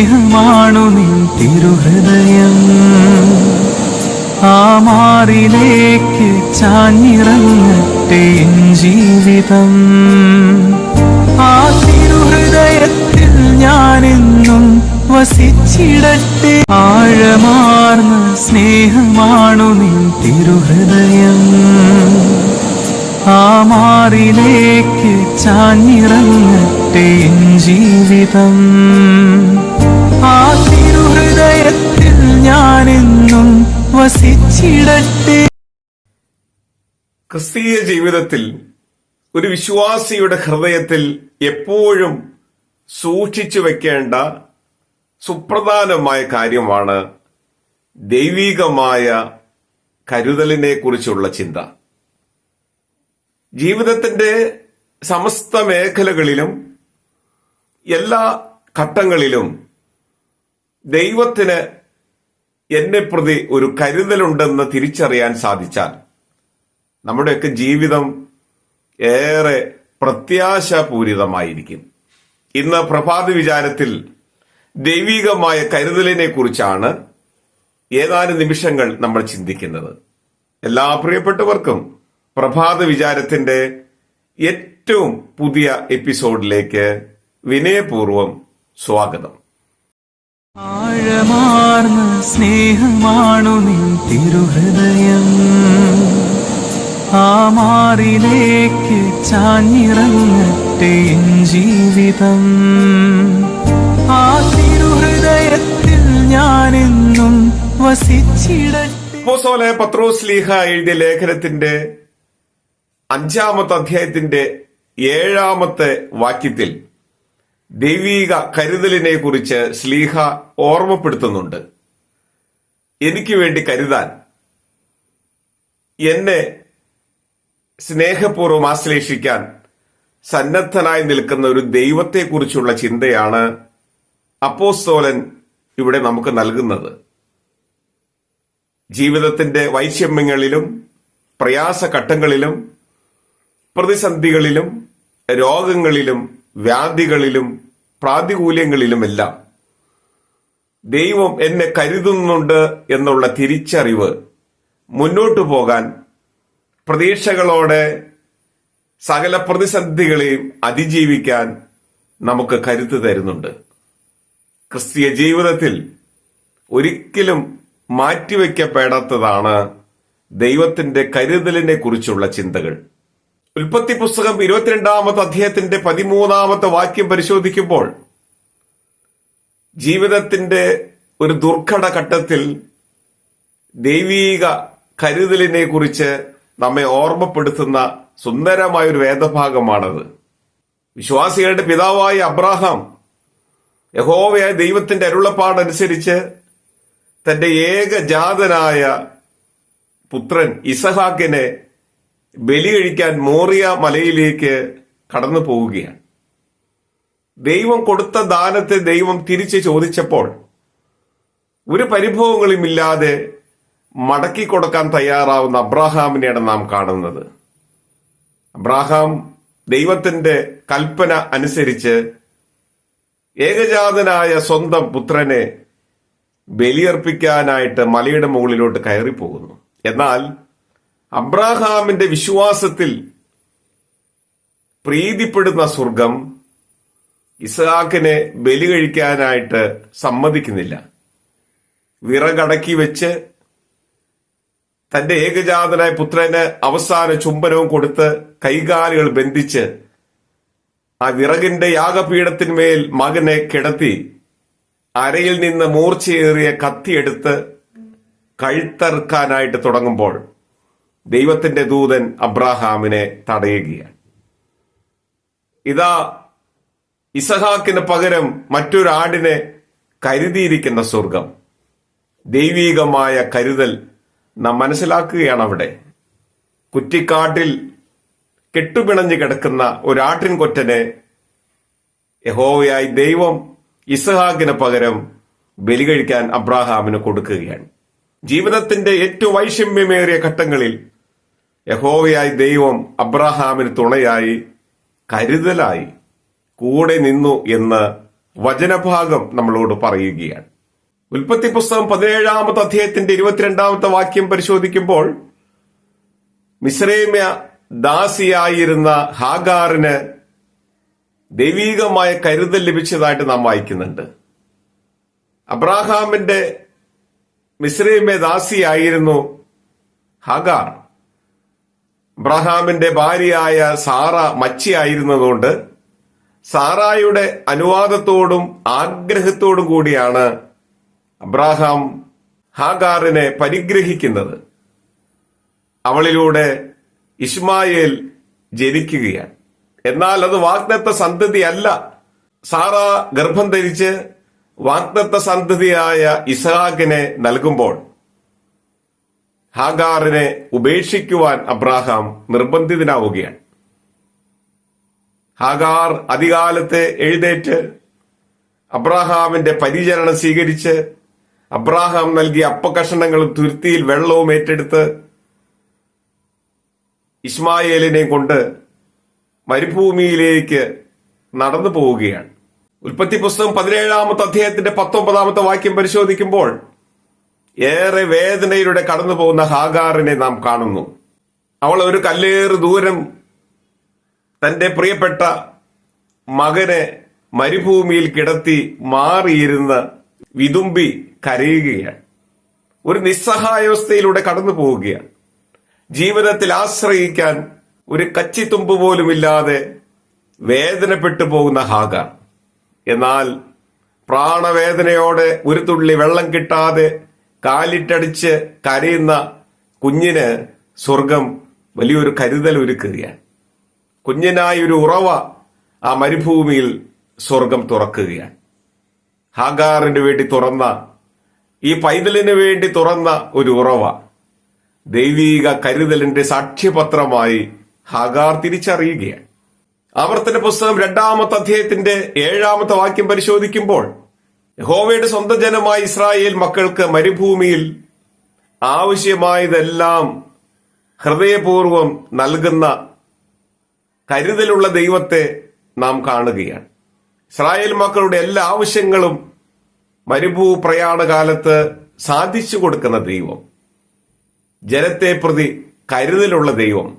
സ്നേഹമാണു നിൻ തിരുഹൃദയം. ആ മാറിലേക്ക് ചാഞ്ഞിറങ്ങട്ടെ ജീവിതം. ആ തിരുഹൃദയത്തിൽ ഞാനെന്നും വസിച്ചിടട്ടെ. ആഴമാർന്ന സ്നേഹമാണു നിൻ തിരുഹൃദയം. ആ മാറിലേക്ക് ചാഞ്ഞിറങ്ങട്ടെ ജീവിതം. ആ തിരുഹൃദയത്തിൽ ഞാനെന്നും വസിച്ചിടട്ടെ. ക്രിസ്തീയ ജീവിതത്തിൽ ഒരു വിശ്വാസിയുടെ ഹൃദയത്തിൽ എപ്പോഴും സൂക്ഷിച്ചു വെക്കേണ്ട സുപ്രധാനമായ കാര്യമാണ് ദൈവികമായ കരുതലിനെ കുറിച്ചുള്ള ചിന്ത. ജീവിതത്തിന്റെ സമസ്ത മേഖലകളിലും എല്ലാ ഘട്ടങ്ങളിലും ദൈവത്തിന് എന്നെ പ്രതി ഒരു കരുതലുണ്ടെന്ന് തിരിച്ചറിയാൻ സാധിച്ചാൽ നമ്മുടെയൊക്കെ ജീവിതം ഏറെ പ്രത്യാശാപൂരിതമായിരിക്കും. ഇന്ന് പ്രഭാത വിചാരത്തിൽ ദൈവികമായ കരുതലിനെ കുറിച്ചാണ് ഏതാനും നിമിഷങ്ങൾ നമ്മൾ ചിന്തിക്കുന്നത്. എല്ലാ പ്രിയപ്പെട്ടവർക്കും പ്രഭാത വിചാരത്തിന്റെ ഏറ്റവും പുതിയ എപ്പിസോഡിലേക്ക് വിനയപൂർവം സ്വാഗതം. ആഴമാർന്ന സ്നേഹമാണു നിൻ തിരുഹൃദയം. ആ മാറിലേക്ക് ചാഞ്ഞിറങ്ങട്ടെ എൻ ജീവിതം. ആ തിരുഹൃദയത്തിൽ ഞാനെന്നും അപ്പോസ്തലനായ പത്രോസ് ലീഹ എഴുതിയ ലേഖനത്തിന്റെ അഞ്ചാമത്തെ അധ്യായത്തിന്റെ ഏഴാമത്തെ വാക്യത്തിൽ ദൈവീക കരുതലിനെ കുറിച്ച് ശ്ലീഹ ഓർമ്മപ്പെടുത്തുന്നുണ്ട്. എനിക്ക് വേണ്ടി കരുതാൻ എന്നെ സ്നേഹപൂർവം ആശ്ലേഷിക്കാൻ സന്നദ്ധനായി നിൽക്കുന്ന ഒരു ദൈവത്തെക്കുറിച്ചുള്ള ചിന്തയാണ് അപ്പോസ്തോലൻ ഇവിടെ നമുക്ക് നൽകുന്നത്. ജീവിതത്തിന്റെ വൈഷമ്യങ്ങളിലും പ്രയാസഘട്ടങ്ങളിലും പ്രതിസന്ധികളിലും രോഗങ്ങളിലും വ്യാധികളിലും പ്രാതികൂല്യങ്ങളിലുമെല്ലാം ദൈവം എന്നെ കരുതുന്നുണ്ട് എന്നുള്ള തിരിച്ചറിവ് മുന്നോട്ടു പോകാൻ പ്രതീക്ഷകളോടെ സകല പ്രതിസന്ധികളെയും അതിജീവിക്കാൻ നമുക്ക് കരുത്ത് തരുന്നുണ്ട്. ക്രിസ്തീയ ജീവിതത്തിൽ ഒരിക്കലും മാറ്റിവെക്കപ്പെടാത്തതാണ് ദൈവത്തിന്റെ കരുതലിനെ കുറിച്ചുള്ള ചിന്തകൾ. ഉൽപ്പത്തി പുസ്തകം ഇരുപത്തിരണ്ടാമത്തെ അധ്യായത്തിന്റെ പതിമൂന്നാമത്തെ വാക്യം പരിശോധിക്കുമ്പോൾ ജീവിതത്തിന്റെ ഒരു ദുർഘട ഘട്ടത്തിൽ ദൈവീക കരുതലിനെ കുറിച്ച് നമ്മെ ഓർമ്മപ്പെടുത്തുന്ന സുന്ദരമായ ഒരു വേദഭാഗമാണത്. വിശ്വാസികളുടെ പിതാവായ അബ്രാഹാം യഹോവയായ ദൈവത്തിന്റെ അരുളപ്പാടനുസരിച്ച് തന്റെ ഏകജാതനായ പുത്രൻ ഇസഹാക്കിനെ ബലി കഴിക്കാൻ മോറിയ മലയിലേക്ക് കടന്നു പോവുകയാണ്. ദൈവം കൊടുത്ത ദാനത്തെ ദൈവം തിരിച്ച് ചോദിച്ചപ്പോൾ ഒരു പരിഭവങ്ങളും ഇല്ലാതെ മടക്കി കൊടുക്കാൻ തയ്യാറാവുന്ന അബ്രാഹാമിനെയാണ് നാം കാണുന്നത്. അബ്രാഹാം ദൈവത്തിന്റെ കൽപ്പന അനുസരിച്ച് ഏകജാതനായ സ്വന്തം പുത്രനെ ബലിയർപ്പിക്കാനായിട്ട് മലയുടെ മുകളിലോട്ട് കയറിപ്പോകുന്നു. എന്നാൽ അബ്രാഹാമിന്റെ വിശ്വാസത്തിൽ പ്രീതിപ്പെടുന്ന സ്വർഗം ഇസഹാക്കിനെ ബലി കഴിക്കാനായിട്ട് സമ്മതിക്കുന്നില്ല. വിറകടക്കി വെച്ച് തന്റെ ഏകജാതനായ പുത്രന് അവസാന ചുംബനവും കൊടുത്ത് കൈകാലുകൾ ബന്ധിച്ച് ആ വിറകിന്റെ യാഗപീഠത്തിന്മേൽ മകനെ കിടത്തി അരയിൽ നിന്ന് മൂർച്ചയേറിയ കത്തിയെടുത്ത് കഴുത്തറുക്കാനായിട്ട് തുടങ്ങുമ്പോൾ ദൈവത്തിന്റെ ദൂതൻ അബ്രാഹാമിനെ തടയുകയാണ്. ഇതാ ഇസഹാക്കിന് പകരം മറ്റൊരാടിനെ കരുതിയിരിക്കുന്ന സ്വർഗം. ദൈവീകമായ കരുതൽ നാം മനസ്സിലാക്കുകയാണ് അവിടെ. കുറ്റിക്കാട്ടിൽ കെട്ടുപിണഞ്ഞു കിടക്കുന്ന ഒരാട്ടിൻ കൊറ്റനെ യഹോവയായി ദൈവം ഇസഹാക്കിന് പകരം ബലി കഴിക്കാൻ അബ്രാഹാമിന് കൊടുക്കുകയാണ്. ജീവിതത്തിന്റെ ഏറ്റവും വൈഷമ്യമേറിയ ഘട്ടങ്ങളിൽ യഹോവയായി ദൈവം അബ്രഹാമിന് തുണയായി കരുതലായി കൂടെ നിന്നു എന്ന് വചനഭാഗം നമ്മളോട് പറയുകയാണ്. ഉൽപ്പത്തി പുസ്തകം പതിനേഴാമത്തെ അധ്യായത്തിന്റെ ഇരുപത്തിരണ്ടാമത്തെ വാക്യം പരിശോധിക്കുമ്പോൾ മിശ്രേമ്യ ദാസിയായിരുന്ന ഹാഗാറിന് ദൈവീകമായ കരുതൽ ലഭിച്ചതായിട്ട് നാം വായിക്കുന്നുണ്ട്. അബ്രാഹാമിന്റെ മിശ്രൈമ്യ ദാസിയായിരുന്നു ഹാഗാർ. അബ്രഹാമിന്റെ ഭാര്യയായ സാറ മച്ചിയായിരുന്നതുകൊണ്ട് സാറായുടെ അനുവാദത്തോടും ആഗ്രഹത്തോടും കൂടിയാണ് അബ്രാഹാം ഹാഗാറിനെ പരിഗ്രഹിക്കുന്നത്. അവളിലൂടെ ഇസ്മായേൽ ജനിക്കുകയാണ്. എന്നാൽ അത് വാഗ്ദത്ത സന്തതിയല്ല. സാറ ഗർഭം ധരിച്ച് വാഗ്ദത്ത സന്തതിയായ ഇസഹാക്കിനെ നൽകുമ്പോൾ ഹാഗാറിനെ ഉപേക്ഷിക്കുവാൻ അബ്രാഹാം നിർബന്ധിതനാവുകയാണ്. ഹാഗാർ അധികാലത്തെ എഴുന്നേറ്റ് അബ്രാഹാമിന്റെ പരിചരണം സ്വീകരിച്ച് അബ്രാഹാം നൽകിയ അപ്പകഷണങ്ങളും തുരുത്തിയിൽ വെള്ളവും ഏറ്റെടുത്ത് ഇസ്മായേലിനെ കൊണ്ട് മരുഭൂമിയിലേക്ക് നടന്നു പോവുകയാണ് ഉൽപ്പത്തി പുസ്തകം പതിനേഴാമത്തെ അധ്യായത്തിന്റെ പത്തൊമ്പതാമത്തെ വാക്യം പരിശോധിക്കുമ്പോൾ ഏറെ വേദനയിലൂടെ കടന്നു പോകുന്ന ഹാഗാറിനെ നാം കാണുന്നു. അവൾ ഒരു കല്ലേറ് ദൂരം തന്റെ പ്രിയപ്പെട്ട മകനെ മരുഭൂമിയിൽ കിടത്തി മാറിയിരുന്ന് വിതുമ്പി കരയുകയാണ്. ഒരു നിസ്സഹായാവസ്ഥയിലൂടെ കടന്നു പോവുകയാണ്. ജീവിതത്തിൽ ആശ്രയിക്കാൻ ഒരു കച്ചിത്തുമ്പ് പോലുമില്ലാതെ വേദനപ്പെട്ടു പോകുന്ന ഹാഗാർ. എന്നാൽ പ്രാണവേദനയോടെ ഒരു തുള്ളി വെള്ളം കിട്ടാതെ കാലിട്ടടിച്ച് കരയുന്ന കുഞ്ഞിന് സ്വർഗം വലിയൊരു കരുതൽ ഒരുക്കുകയാണ്. കുഞ്ഞിനായി ഒരു ഉറവ ആ മരുഭൂമിയിൽ സ്വർഗം തുറക്കുകയാണ്. ഹാഗാറിന് വേണ്ടി തുറന്ന ഈ പൈതലിന് വേണ്ടി തുറന്ന ഒരു ഉറവ ദൈവീക കരുതലിന്റെ സാക്ഷ്യപത്രമായി ഹാഗാർ തിരിച്ചറിയുകയാണ്. ആവർത്തന പുസ്തകം രണ്ടാമത്തെ അധ്യായത്തിന്റെ ഏഴാമത്തെ വാക്യം പരിശോധിക്കുമ്പോൾ യഹോവയുടെ സ്വന്തം ജനമായ ഇസ്രായേൽ മക്കൾക്ക് മരുഭൂമിയിൽ ആവശ്യമായതെല്ലാം ഹൃദയപൂർവം നൽകുന്ന കരുതലുള്ള ദൈവത്തെ നാം കാണുകയാണ്. ഇസ്രായേൽ മക്കളുടെ എല്ലാ ആവശ്യങ്ങളും മരുഭൂ പ്രയാണ കാലത്ത് സാധിച്ചു കൊടുക്കുന്ന ദൈവം. ജനത്തെ പ്രതി കരുതലുള്ള ദൈവം.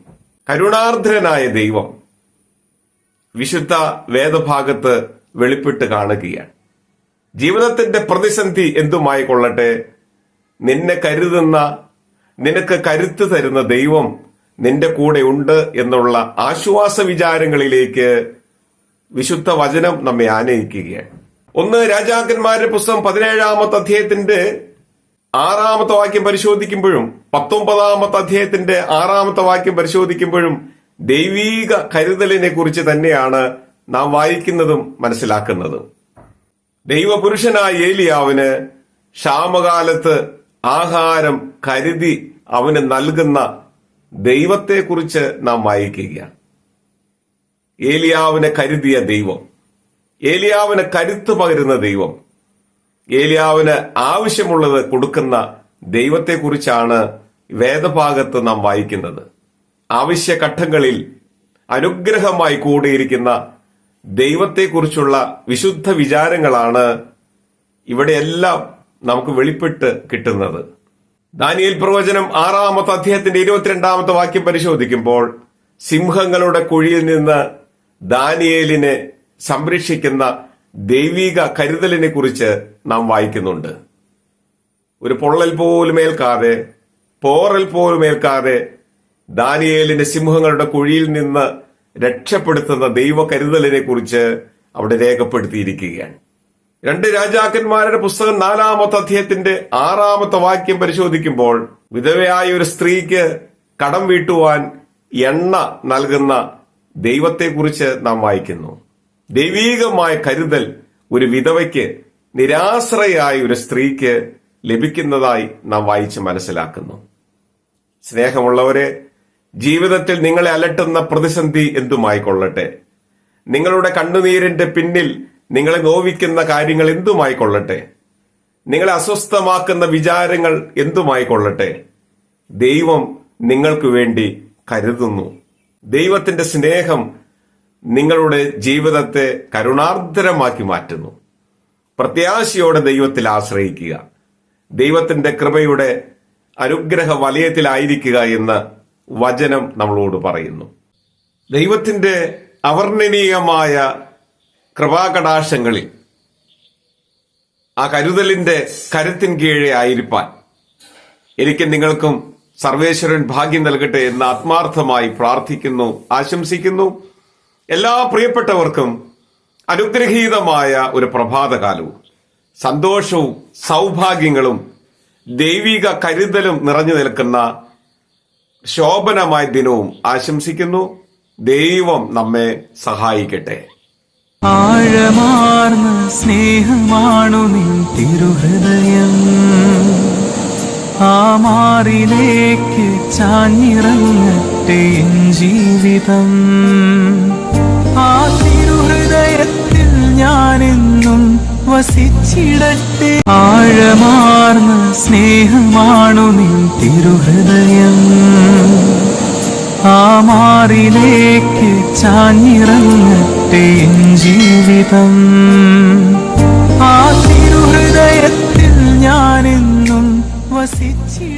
കരുണാർദ്രനായ ദൈവം വിശുദ്ധ വേദഭാഗത്ത് വെളിപ്പെട്ട് കാണുകയാണ്. ജീവിതത്തിന്റെ പ്രതിസന്ധി എന്തുമായി കൊള്ളട്ടെ? നിന്നെ കരുതുന്ന നിനക്ക് കരുത്ത് തരുന്ന ദൈവം നിന്റെ കൂടെ ഉണ്ട് എന്നുള്ള ആശ്വാസ വിചാരങ്ങളിലേക്ക് വിശുദ്ധ വചനം നമ്മെ ആനയിക്കുകയാണ്. ഒന്ന് രാജാക്കന്മാരുടെ പുസ്തകം പതിനേഴാമത്തെ അധ്യായത്തിന്റെ ആറാമത്തെ വാക്യം പരിശോധിക്കുമ്പോഴും പത്തൊമ്പതാമത്തെ അധ്യായത്തിന്റെ ആറാമത്തെ വാക്യം പരിശോധിക്കുമ്പോഴും ദൈവീക കരുതലിനെ കുറിച്ച് തന്നെയാണ് നാം വായിക്കുന്നതും മനസ്സിലാക്കുന്നതും. ദൈവപുരുഷനായ ഏലിയാവിന് ക്ഷാമകാലത്ത് ആഹാരം കരുതി അവന് നൽകുന്ന ദൈവത്തെക്കുറിച്ച് നാം വായിക്കുകയാണ്. ഏലിയാവിനെ കരുതിയ ദൈവം ഏലിയാവിനെ കരുത്ത് പകരുന്ന ദൈവം ഏലിയാവിന് ആവശ്യമുള്ളത് കൊടുക്കുന്ന ദൈവത്തെക്കുറിച്ചാണ് വേദഭാഗത്ത് നാം വായിക്കുന്നത്. ആവശ്യഘട്ടങ്ങളിൽ അനുഗ്രഹമായി കൂടിയിരിക്കുന്ന ദൈവത്തെക്കുറിച്ചുള്ള വിശുദ്ധ വിചാരങ്ങളാണ് ഇവിടെയെല്ലാം നമുക്ക് വെളിപ്പെട്ട് കിട്ടുന്നത്. ദാനിയൽ പ്രവചനം ആറാമത്തെ അധ്യായത്തിന്റെ ഇരുപത്തിരണ്ടാമത്തെ വാക്യം പരിശോധിക്കുമ്പോൾ സിംഹങ്ങളുടെ കുഴിയിൽ നിന്ന് ദാനിയേലിനെ സംരക്ഷിക്കുന്ന ദൈവിക കരുതലിനെ കുറിച്ച് നാം വായിക്കുന്നുണ്ട്. ഒരു പൊള്ളൽ പോലും ഏൽക്കാതെ പോറൽ പോലും ഏൽക്കാതെ ദാനിയേലിന്റെ സിംഹങ്ങളുടെ കുഴിയിൽ നിന്ന് രക്ഷപ്പെടുത്തുന്ന ദൈവ കരുതലിനെ കുറിച്ച് അവിടെ രേഖപ്പെടുത്തിയിരിക്കുകയാണ്. രണ്ട് രാജാക്കന്മാരുടെ പുസ്തകം നാലാമത്തെ അധ്യായത്തിന്റെ ആറാമത്തെ വാക്യം പരിശോധിക്കുമ്പോൾ വിധവയായ ഒരു സ്ത്രീക്ക് കടം വീട്ടുവാൻ എണ്ണ നൽകുന്ന ദൈവത്തെക്കുറിച്ച് നാം വായിക്കുന്നു. ദൈവീകമായ കരുതൽ ഒരു വിധവയ്ക്ക് നിരാശ്രയായ ഒരു സ്ത്രീക്ക് ലഭിക്കുന്നതായി നാം വായിച്ച് മനസ്സിലാക്കുന്നു. സ്നേഹമുള്ളവരെ ജീവിതത്തിൽ നിങ്ങളെ അലട്ടുന്ന പ്രതിസന്ധി എന്തുമായിക്കൊള്ളട്ടെ? നിങ്ങളുടെ കണ്ണുനീരിന്റെ പിന്നിൽ നിങ്ങളെ നോവിക്കുന്ന കാര്യങ്ങൾ എന്തുമായിക്കൊള്ളട്ടെ? നിങ്ങളെ അസ്വസ്ഥമാക്കുന്ന വിചാരങ്ങൾ എന്തുമായിക്കൊള്ളട്ടെ? ദൈവം നിങ്ങൾക്ക് വേണ്ടി കരുതുന്നു. ദൈവത്തിന്റെ സ്നേഹം നിങ്ങളുടെ ജീവിതത്തെ കരുണാർദ്രമാക്കി മാറ്റുന്നു. പ്രത്യാശയോടെ ദൈവത്തിൽ ആശ്രയിക്കുക. ദൈവത്തിന്റെ കൃപയുടെ അനുഗ്രഹ വലയത്തിലായിരിക്കുക എന്ന് വചനം നമ്മളോട് പറയുന്നു. ദൈവത്തിന്റെ അവർണനീയമായ കൃപാകടാശങ്ങളിൽ ആ കരുതലിന്റെ കരുത്തിൻ കീഴെ ആയിരിക്കാൻ എനിക്ക് നിങ്ങൾക്കും സർവേശ്വരൻ ഭാഗ്യം നൽകട്ടെ എന്ന് ആത്മാർത്ഥമായി പ്രാർത്ഥിക്കുന്നു ആശംസിക്കുന്നു. എല്ലാ പ്രിയപ്പെട്ടവർക്കും അനുഗ്രഹീതമായ ഒരു പ്രഭാതകാലവും സന്തോഷവും സൗഭാഗ്യങ്ങളും ദൈവിക കരുതലും നിറഞ്ഞു നിൽക്കുന്ന ശോഭനമായ ദിനവും ആശംസിക്കുന്നു. ദൈവം നമ്മെ സഹായിക്കട്ടെ. ആഴമാർന്ന സ്നേഹമാണു നിൻ തിരുഹൃദയം. ആ മാറിലേക്ക് ചാഞ്ഞിറങ്ങട്ടെ ജീവിതം. ആ തിരുഹൃദയത്തിൽ ഞാനെന്നും വസിച്ചിടട്ടെ. ആഴമാർന്ന സ്നേഹമാണു നിൻ തിരുഹൃദയം. ആ മാറിലേക്ക് ചാഞ്ഞിറങ്ങട്ടെ ജീവിതം. ആ തിരുഹൃദയത്തിൽ ഞാനെന്നും വസിച്ചിടട്ടെ